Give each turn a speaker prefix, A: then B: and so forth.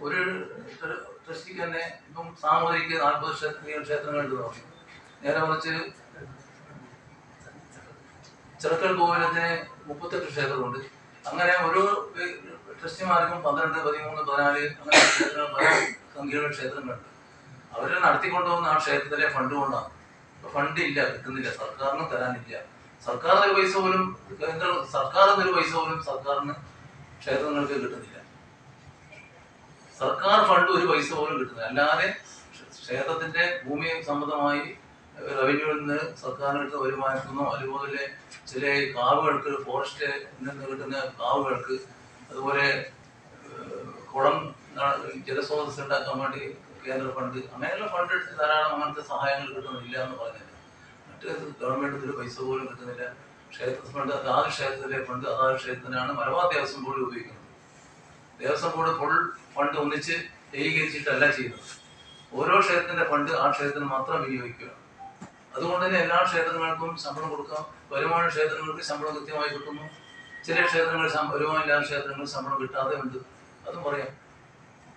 A: ഒരു ട്ര- ട്രസ്റ്റിക്ക് തന്നെ ഇപ്പം സാമൂതിരിക്ക് നാൽപ്പത് ക്ഷേത്രങ്ങൾ ക്ഷേത്രങ്ങളുണ്ട് പറഞ്ഞു നേരെ മറിച്ച് ചെറുക്കൽ ഗോപുരത്തിന് മുപ്പത്തെട്ട് ക്ഷേത്രമുണ്ട് അങ്ങനെ ഓരോ ട്രസ്റ്റിമാർക്കും പന്ത്രണ്ട് പതിമൂന്ന് പതിനാല് അങ്ങനെ ക്ഷേത്രങ്ങൾ പല സംഖ്യയുള്ള ക്ഷേത്രങ്ങളുണ്ട്. അവർ നടത്തിക്കൊണ്ടുപോകുന്ന ആ ക്ഷേത്രത്തിലെ ഫണ്ട് കൊണ്ടാണ്. ഇപ്പൊ ഫണ്ട് ഇല്ല കിട്ടുന്നില്ല. സർക്കാരിന് തരാനില്ല. സർക്കാരിന്റെ പൈസ പോലും കേന്ദ്ര സർക്കാരിന്റെ ഒരു പൈസ പോലും സർക്കാരിന് ക്ഷേത്രങ്ങൾക്ക് കിട്ടുന്നില്ല. സർക്കാർ ഫണ്ട് ഒരു പൈസ പോലും കിട്ടുന്നത് അല്ലാതെ ക്ഷേത്രത്തിന്റെ ഭൂമി സംബന്ധമായി റവന്യൂവിൽ നിന്ന് സർക്കാരിന് കിട്ടുന്ന വരുമാനത്തിനോ അതുപോലെ ചില കാവുകൾക്ക് ഫോറസ്റ്റ് നിന്ന് കിട്ടുന്ന കാവുകൾക്ക് അതുപോലെ കുളം ജലസ്രോതസ് ഉണ്ടാക്കാൻ വേണ്ടി കേന്ദ്ര ഫണ്ട് അങ്ങനെയുള്ള ഫണ്ട് എടുത്ത് ധാരാളം അങ്ങനത്തെ സഹായങ്ങൾ കിട്ടുന്നില്ല എന്ന് പറഞ്ഞില്ല മറ്റ് ഗവൺമെന്റ് ഒരു പൈസ പോലും കിട്ടുന്നില്ല. ക്ഷേത്ര ഫണ്ട് അതാത് ക്ഷേത്രത്തിലെ ഫണ്ട് അതാത് ക്ഷേത്രത്തിനാണ് മലബാർ ദേവസ്വം ബോർഡ് ഉപയോഗിക്കുന്നത്. ദേവസ്വം ബോർഡ് ഫുൾ ഫണ്ട് ഒന്നിച്ച് ഏകീകരിച്ചിട്ടല്ല ചെയ്യുന്നത്. ഓരോ ക്ഷേത്രത്തിന്റെ ഫണ്ട് ആ ക്ഷേത്രത്തിന് മാത്രം വിനിയോഗിക്കുക. അതുകൊണ്ട് തന്നെ എല്ലാ ക്ഷേത്രങ്ങൾക്കും ശമ്പളം കൊടുക്കാം. വരുമാന ക്ഷേത്രങ്ങൾക്ക് ശമ്പളം കൃത്യമായി കിട്ടുന്നു. ചില ക്ഷേത്രങ്ങളിൽ ശം- വരുമാനമില്ലാത്ത ക്ഷേത്രങ്ങളിൽ ശമ്പളം കിട്ടാതെ ഉണ്ട്. അതും പറയാം.